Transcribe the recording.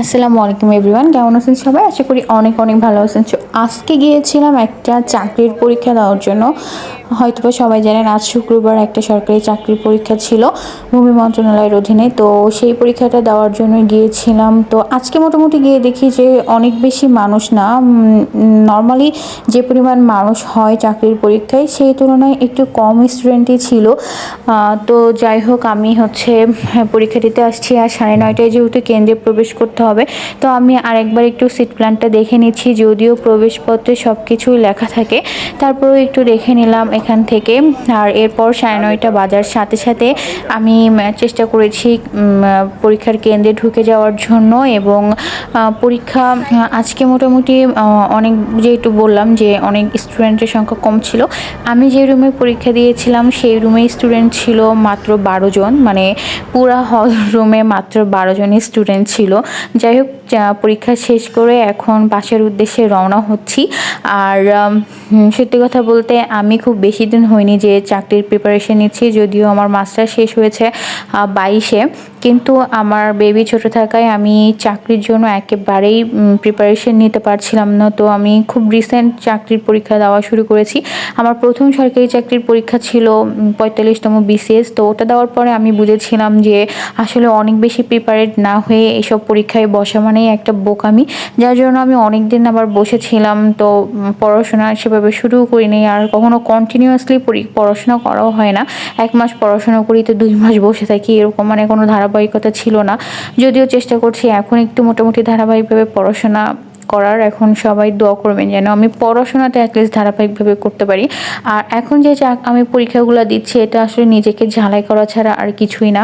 আসসালামু আলাইকুম এভরিওয়ান, কেমন আছেন সবাই? আশা করি অনেক অনেক ভালো আছেন। আজকে গিয়েছিলাম একটা চাকরির পরীক্ষা দেওয়ার জন্য। হয়তোবা সবাই জানেন, আজ শুক্রবার একটা সরকারি চাকরির পরীক্ষা ছিল ভূমি মন্ত্রণালয়ের অধীনে। তো সেই পরীক্ষাটা দেওয়ার জন্য গিয়েছিলাম। তো আজকে মোটামুটি গিয়ে দেখি যে অনেক বেশি মানুষ না নর্মালি যে পরিমাণ মানুষ হয় চাকরির পরীক্ষায়, সেই তুলনায় একটু কম স্টুডেন্টই ছিল। তো যাই হোক, আমি হচ্ছে পরীক্ষা দিতে আসছি আর সাড়ে নয়টায় যেহেতু কেন্দ্রে প্রবেশ করতে হবে। তো আমি আরেকবার একটু সিট প্ল্যানটা দেখে নিচ্ছি, যদিও প্রবেশপত্রে সব কিছুই লেখা থাকে। তারপরেও একটু দেখে নিলাম এখান থেকে। আর এরপর সাড়ে নয়টা বাজার। সাথে সাথে আমি চেষ্টা করেছি পরীক্ষার কেন্দ্রে ঢুকে যাওয়ার জন্য এবং পরীক্ষা, আজকে মোটামুটি অনেক, যেহেতু বললাম যে অনেক স্টুডেন্টের সংখ্যা কম ছিল, আমি যে রুমে পরীক্ষা দিয়েছিলাম সেই রুমে স্টুডেন্ট ছিল মাত্র বারো জন। মানে পুরা হল রুমে মাত্র বারো জনই স্টুডেন্ট ছিল। যাই হোক পরীক্ষা শেষ করে এখন বাসার উদ্দেশ্যে রওনা হচ্ছি। আর সত্যি কথা বলতে আমি খুব বেশি দিন হয়নি যে চাকরির প্রিপারেশন নিচ্ছি, যদিও আমার মাস্টার শেষ হয়েছে বাইশে। কিন্তু আমার বেবি ছোট থাকায় আমি চাকরির জন্য একেবারেই প্রিপারেশন নিতে পারছিলাম না। তো আমি খুব রিসেন্ট চাকরির পরীক্ষা দেওয়া শুরু করেছি। আমার প্রথম সরকারি চাকরির পরীক্ষা ছিল পঁয়তাল্লিশতম বিসিএস তো ওটা দেওয়ার পরে আমি বুঝেছিলাম যে আসলে অনেক বেশি প্রিপারেড না হয়ে এইসব পরীক্ষায় বসা মানেই একটা বোকামি। যার জন্য আমি অনেক দিন আবার বসেছিলাম। তো পড়াশোনা সেভাবে শুরুও করিনি। আর কখনো কন্টিনিউয়াসলি পড়াশোনা করাও হয় না। এক মাস পড়াশোনা করি তো দুই মাস বসে থাকি। এরকম মানে কোনো ধারাবাহিকতা ছিল না। যদিও চেষ্টা করছি, এখন একটু মোটামুটি ধারাবাহিকভাবে পড়াশোনা করার। এখন সবাই দোয়া করবেন যেন আমি পড়াশোনাতে অ্যাটলিস্ট ধারাবাহিকভাবে করতে পারি। আর এখন যে আমি পরীক্ষাগুলো দিচ্ছি, এটা আসলে নিজেকে ঝালাই করা ছাড়া আর কিছুই না।